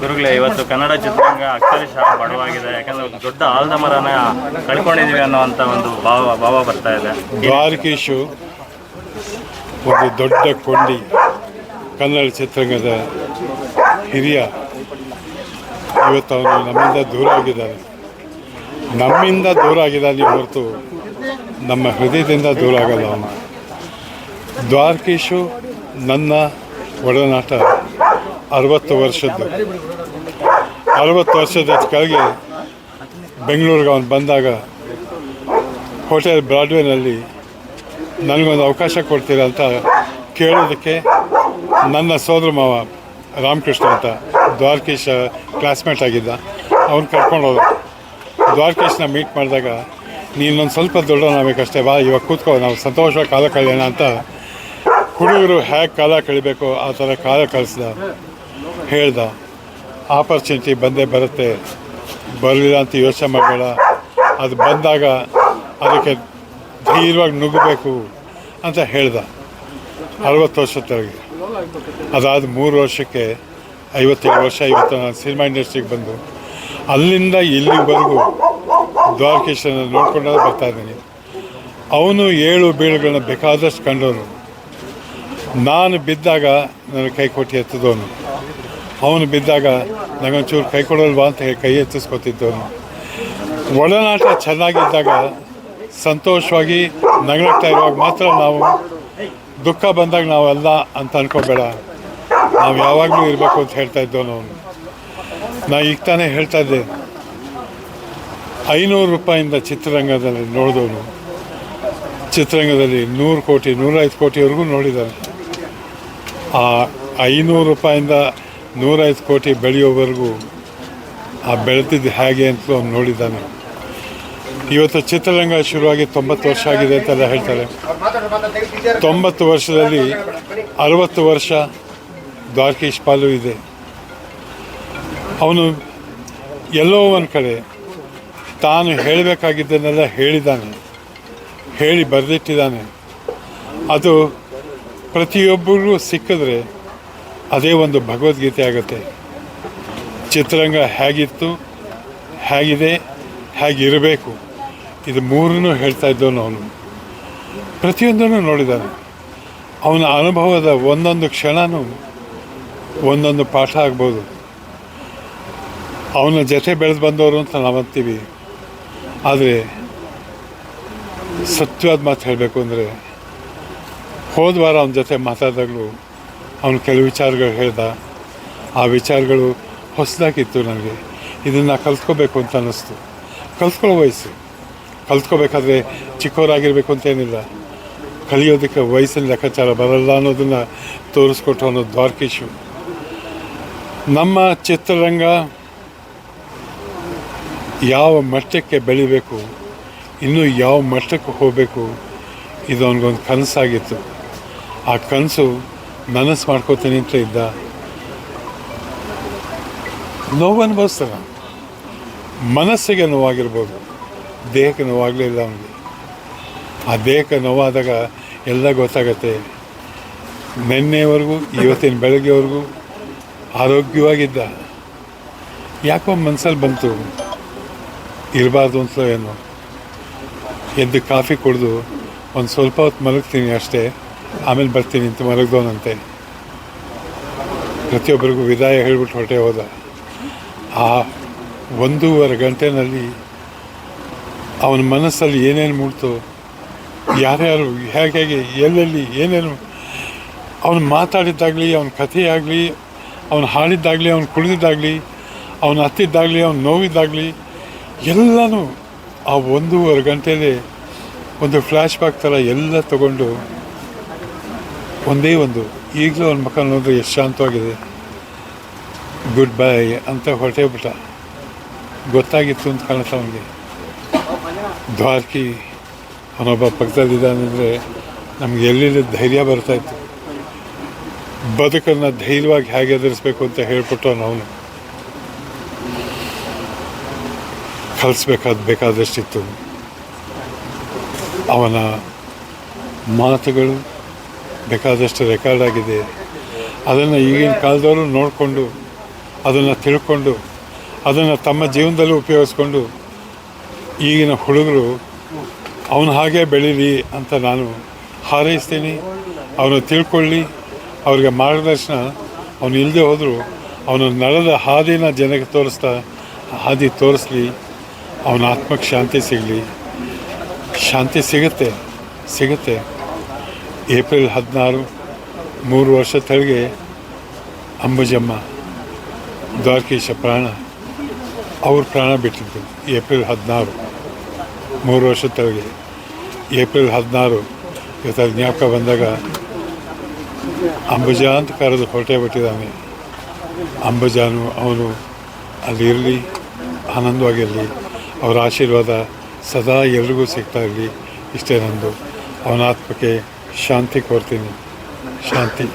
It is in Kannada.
ಗುರುಗಳೇ ಇವತ್ತು ಕನ್ನಡ ಚಿತ್ರರಂಗ ಅಕ್ಷರಶಃ ಬಡವಾಗಿದೆ. ಯಾಕಂದ್ರೆ ಒಂದು ದೊಡ್ಡ ಆಲ್ದ ಮರನ ಕಳ್ಕೊಂಡಿದೀವಿ ಒಂದು ಭಾವ ಭಾವ ಬರ್ತಾ ಇದೆ. ದ್ವಾರಕೀಶು ಒಂದು ದೊಡ್ಡ ಕೊಂಡಿ ಕನ್ನಡ ಚಿತ್ರರಂಗದ ಹಿರಿಯ. ಇವತ್ತು ಅವನು ನಮ್ಮಿಂದ ದೂರ ಆಗಿದ್ದಾನೆ. ನಮ್ಮಿಂದ ದೂರ ಆಗಿದ್ದಾನೆ ಹೊರತು ನಮ್ಮ ಹೃದಯದಿಂದ ದೂರ ಆಗಲ್ಲ ಅವನು. ದ್ವಾರಕೀಶು ನನ್ನ ಒಡನಾಟ ಅರವತ್ತು ವರ್ಷದ್ದು. ಅರವತ್ತು ವರ್ಷದ ಕೆಳಗೆ ಬೆಂಗಳೂರಿಗೆ ಅವನು ಬಂದಾಗ ಹೋಟೆಲ್ ಬ್ರಾಡ್ವೇನಲ್ಲಿ ನನಗೊಂದು ಅವಕಾಶ ಕೊಡ್ತೀರಾ ಅಂತ ಕೇಳೋದಕ್ಕೆ ನನ್ನ ಸೋದರ ಮಾವ ರಾಮಕೃಷ್ಣ ಅಂತ ದ್ವಾರಕೀಶ ಕ್ಲಾಸ್ಮೇಟ್ ಆಗಿದ್ದ. ಅವನು ಕರ್ಕೊಂಡು ಹೋದ ದ್ವಾರಕೀಶ್ನ ಮೀಟ್ ಮಾಡಿದಾಗ, ನೀನೊಂದು ಸ್ವಲ್ಪ ದೊಡ್ಡವನಾಗಬೇಕಷ್ಟೇ ಬಾ, ಇವಾಗ ಕೂತ್ಕೋ, ನಾವು ಸಂತೋಷವಾಗಿ ಕಾಲ ಕಳೆಯೋಣ ಅಂತ ಹುಡುಗರು ಹೇಗೆ ಕಾಲ ಕಳಿಬೇಕು, ಆ ಥರ ಕಾಲ ಕಳಿಸ್ದ. ಹೇಳ್ದ ಆಪರ್ಚುನಿಟಿ ಬಂದೇ ಬರುತ್ತೆ. ಬರಲಿಲ್ಲ ಅಂತ ಯೋಚನೆ ಮಾಡಬೇಡ. ಅದು ಬಂದಾಗ ಅದಕ್ಕೆ ಧೈರ್ಯವಾಗಿ ನುಗ್ಗಬೇಕು ಅಂತ ಹೇಳ್ದ. ಅರವತ್ತು ವರ್ಷದೊಳಗೆ ಅದಾದ ಮೂರು ವರ್ಷಕ್ಕೆ ಐವತ್ತೇಳು ವರ್ಷ, ಐವತ್ತು ನಾನು ಸಿನಿಮಾ ಇಂಡಸ್ಟ್ರಿಗೆ ಬಂದು. ಅಲ್ಲಿಂದ ಇಲ್ಲಿವರೆಗೂ ದ್ವಾರಕೀಶನ ನೋಡ್ಕೊಂಡು ಬರ್ತಾ ಇದ್ದೀನಿ. ಅವನು ಏಳು ಬೀಳುಗಳನ್ನ ಬೇಕಾದಷ್ಟು ಕಂಡವನು. ನಾನು ಬಿದ್ದಾಗ ನನಗೆ ಕೈ ಕೊಟ್ಟು ಎತ್ತಿದವನು. ಅವನು ಬಿದ್ದಾಗ ನನಗೊಂಚೂರು ಕೈ ಕೊಡಲ್ವಾ ಅಂತ ಹೇಳಿ ಕೈ ಎತ್ತಿಸ್ಕೊತಿದ್ದವನು. ಒಡನಾಟ ಚೆನ್ನಾಗಿದ್ದಾಗ ಸಂತೋಷವಾಗಿ ನಗಳ್ತಾ ಇರುವಾಗ ಮಾತ್ರ ನಾವು ದುಃಖ ಬಂದಾಗ ನಾವೆಲ್ಲ ಅಂತ ಅನ್ಕೋಬೇಡ. ನಾವು ಯಾವಾಗಲೂ ಇರಬೇಕು ಅಂತ ಹೇಳ್ತಾ ಇದ್ದವನು ಅವನು. ನಾ ಈಗ ತಾನೇ ಹೇಳ್ತಾ ಇದ್ದೆ. ಐನೂರು ರೂಪಾಯಿಂದ ಚಿತ್ರರಂಗದಲ್ಲಿ ನೋಡಿದವನು. ಚಿತ್ರರಂಗದಲ್ಲಿ ನೂರು ಕೋಟಿ, ನೂರೈದು ಕೋಟಿವರೆಗೂ ನೋಡಿದ್ದಾನೆ ಆ ಐನೂರು ರೂಪಾಯಿಂದ ನೂರೈದು ಕೋಟಿ ಬೆಳೆಯೋವರೆಗೂ ಆ ಬೆಳೆದಿದ್ದು ಹೇಗೆ ಅಂತ ಅವ್ನು ನೋಡಿದ್ದಾನೆ. ಇವತ್ತು ಚಿತ್ರರಂಗ ಶುರುವಾಗಿ ತೊಂಬತ್ತು ವರ್ಷ ಆಗಿದೆ ಅಂತೆಲ್ಲ ಹೇಳ್ತಾರೆ. ತೊಂಬತ್ತು ವರ್ಷದಲ್ಲಿ ಅರವತ್ತು ವರ್ಷ ದ್ವಾರಕೀಶ್ ಪಾಲು ಇದೆ. ಅವನು ಎಲ್ಲೋ ಒಂದು ಕಡೆ ತಾನು ಹೇಳಬೇಕಾಗಿದ್ದನ್ನೆಲ್ಲ ಹೇಳಿದ್ದಾನೆ. ಹೇಳಿ ಬರೆದಿಟ್ಟಿದ್ದಾನೆ. ಅದು ಪ್ರತಿಯೊಬ್ಬರಿಗೂ ಸಿಕ್ಕಿದ್ರೆ ಅದೇ ಒಂದು ಭಗವದ್ಗೀತೆ ಆಗುತ್ತೆ. ಚಿತ್ರರಂಗ ಹೇಗಿತ್ತು, ಹೇಗಿದೆ, ಹೇಗಿರಬೇಕು, ಇದು ಮೂರನ್ನು ಹೇಳ್ತಾ ಇದ್ದವನು ಅವನು. ಪ್ರತಿಯೊಂದನ್ನು ನೋಡಿದ್ದಾನೆ ಅವನ ಅನುಭವದ ಒಂದೊಂದು ಕ್ಷಣನೂ ಒಂದೊಂದು ಪಾಠ ಆಗ್ಬೋದು. ಅವನ ಜೊತೆ ಬೆಳೆದು ಬಂದವರು ಅಂತ ನಾವು ಅಂತೀವಿ. ಆದರೆ ಸತ್ಯವಾದ ಮಾತು ಹೇಳಬೇಕು ಅಂದರೆ ಹೋದ ವಾರ ಅವನ ಜೊತೆ ಮಾತಾಡಿದಾಗಲೂ ಅವನು ಕೆಲವು ವಿಚಾರಗಳು ಹೇಳ್ದ. ಆ ವಿಚಾರಗಳು ಹೊಸದಾಗಿತ್ತು ನನಗೆ ಇದನ್ನು ಕಲ್ತ್ಕೋಬೇಕು ಅಂತ ಅನ್ನಿಸ್ತು. ಕಲ್ತ್ಕೊಳ್ಳೋ ವಯಸ್ಸು. ಕಲ್ತ್ಕೋಬೇಕಾದ್ರೆ ಚಿಕ್ಕವರಾಗಿರಬೇಕು ಅಂತೇನಿಲ್ಲ ಕಲಿಯೋದಕ್ಕೆ ವಯಸ್ಸಿನ ಲೆಕ್ಕಾಚಾರ ಬರಲ್ಲ ಅನ್ನೋದನ್ನು ತೋರಿಸ್ಕೊಟ್ಟು ಅನ್ನೋ ದ್ವಾರಕೀಶು ನಮ್ಮ ಚಿತ್ರರಂಗ ಯಾವ ಮಟ್ಟಕ್ಕೆ ಬೆಳಿಬೇಕು, ಇನ್ನೂ ಯಾವ ಮಟ್ಟಕ್ಕೆ ಹೋಗಬೇಕು, ಇದು ಅವನಿಗೊಂದು ಕನಸಾಗಿತ್ತು. ಆ ಕನಸು ನನಸು ಮಾಡ್ಕೋತೀನಿ ಅಂತ ಇದ್ದ. ನೋವು ಅನುಭವಿಸ್ತಾನೆ. ಮನಸ್ಸಿಗೆ ನೋವಾಗಿರ್ಬೋದು. ದೇಹಕ್ಕೆ ನೋವಾಗಲಿಲ್ಲ ಅವನಿಗೆ. ಆ ದೇಹಕ್ಕೆ ನೋವಾದಾಗ ಎಲ್ಲ ಗೊತ್ತಾಗತ್ತೆ. ನಿನ್ನೆವರೆಗೂ, ಇವತ್ತಿನ ಬೆಳಗ್ಗೆವರೆಗೂ ಆರೋಗ್ಯವಾಗಿದ್ದ. ಯಾಕೋ ಮನಸ್ಸಲ್ಲಿ ಬಂತು. ಇರಬಾರ್ದು ಅಂತ ಏನೋ. ಎದ್ದು ಕಾಫಿ ಕುಡಿದು ಒಂದು ಸ್ವಲ್ಪ ಹೊತ್ತು ಮಲಗ್ತೀನಿ ಅಷ್ಟೇ. ಆಮೇಲೆ ಬರ್ತೀನಿ ಅಂತ ಮಲಗ್ದವನಂತೆ ಪ್ರತಿಯೊಬ್ಬರಿಗೂ ವಿದಾಯ ಹೇಳ್ಬಿಟ್ಟು ಹೊರಟೆ ಹೋದ. ಆ ಒಂದೂವರೆ ಗಂಟೆನಲ್ಲಿ ಅವನ ಮನಸ್ಸಲ್ಲಿ ಏನೇನು ಮೂಡ್ತು ಯಾರ್ಯಾರು ಹೇಗೆ ಹೇಗೆ, ಎಲ್ಲೆಲ್ಲಿ ಏನೇನು, ಅವನು ಮಾತಾಡಿದ್ದಾಗಲಿ, ಅವನ ಕಥೆಯಾಗಲಿ, ಅವನು ಹಾಡಿದ್ದಾಗಲಿ, ಅವನು ಕುಡಿದಿದ್ದಾಗಲಿ ಅವನು ಹತ್ತಿದ್ದಾಗಲಿ, ಅವನು ನೋವಿದ್ದಾಗಲಿ, ಎಲ್ಲನೂ ಆ ಒಂದೂವರೆ ಗಂಟೆಯಲ್ಲಿ ಒಂದು ಫ್ಲ್ಯಾಶ್ ಬ್ಯಾಕ್ ಥರ ಎಲ್ಲ ತಗೊಂಡು ಒಂದೇ ಒಂದು. ಈಗಲೂ ಅವನ ಮಕ್ಕಳು ನೋಡಿದ್ರೆ ಎಷ್ಟು ಶಾಂತವಾಗಿದೆ. ಗುಡ್ ಬೈ ಅಂತ ಹೊರಟೇ ಬಿಟ್ಟ. ಗೊತ್ತಾಗಿತ್ತು ಅಂತ ಕಾಣುತ್ತೆ ಅವನಿಗೆ. ದ್ವಾರಕಿ ಅವನೊಬ್ಬ ಪಕ್ಕದಲ್ಲಿದ್ದಾನೆ ಅಂದರೆ ನಮ್ಗೆ ಎಲ್ಲೆಲ್ಲಿ ಧೈರ್ಯ ಬರ್ತಾಯಿತ್ತು ಬದುಕನ್ನು ಧೈರ್ಯವಾಗಿ ಹೇಗೆ ಎದುರಿಸ್ಬೇಕು ಅಂತ ಹೇಳ್ಬಿಟ್ಟು ಅವನು. ಕಲಿಸ್ಬೇಕಾದ ಬೇಕಾದಷ್ಟಿತ್ತು. ಅವನ ಮಾತುಗಳು ಬೇಕಾದಷ್ಟು ರೆಕಾರ್ಡ್ ಆಗಿದೆ. ಅದನ್ನು ಈಗಿನ ಕಾಲದವರು ನೋಡಿಕೊಂಡು, ಅದನ್ನು ತಿಳ್ಕೊಂಡು, ಅದನ್ನು ತಮ್ಮ ಜೀವನದಲ್ಲೂ ಉಪಯೋಗಿಸ್ಕೊಂಡು ಈಗಿನ ಹುಡುಗರು ಅವನ ಹಾಗೆ ಬೆಳೀಲಿ ಅಂತ ನಾನು ಹಾರೈಸ್ತೀನಿ. ಅವನು ತಿಳ್ಕೊಳ್ಳಿ. ಅವ್ರಿಗೆ ಮಾರ್ಗದರ್ಶನ ಅವನು ಇಲ್ಲದೆ ಹೋದರೂ ಅವನು ನಡೆದ ಹಾದಿನ ಜನಕ್ಕೆ ತೋರಿಸ್ತಾ, ಹಾದಿ ತೋರಿಸ್ಲಿ, ಅವನ ಆತ್ಮಕ್ಕೆ ಶಾಂತಿ ಸಿಗಲಿ. ಶಾಂತಿ ಸಿಗುತ್ತೆ ಸಿಗುತ್ತೆ. ಏಪ್ರಿಲ್ ಹದಿನಾರು, ಮೂರು ವರ್ಷ ತಳಗೆ ಅಂಬುಜಮ್ಮ, ದ್ವಾರಕೀಶ ಪ್ರಾಣ, ಅವ್ರ ಪ್ರಾಣ ಬಿಟ್ಟಿದ್ದು ಏಪ್ರಿಲ್ ಹದಿನಾರು, ಮೂರು ವರ್ಷ ತಳಗೆ. ಏಪ್ರಿಲ್ ಹದಿನಾರು, ಇವತ್ತು ಜ್ಞಾಪಕ ಬಂದಾಗ ಅಂಬುಜ ಅಂತ ಕರೆದು ಹೊರಟೆ ಬಿಟ್ಟಿದ್ದಾನೆ. ಅಂಬುಜಾನು ಅವನು ಅಲ್ಲಿ ಇರಲಿ ಆನಂದವಾಗಿರಲಿ ಅವರ ಆಶೀರ್ವಾದ ಸದಾ ಎಲ್ರಿಗೂ ಸಿಗ್ತಾ ಇರಲಿ, ಇಷ್ಟೇ ನಂದು. ಅವನ ಆತ್ಮಕ್ಕೆ ಶಾಂತಿ ಕೋರ್ತೀನಿ ಶಾಂತಿ.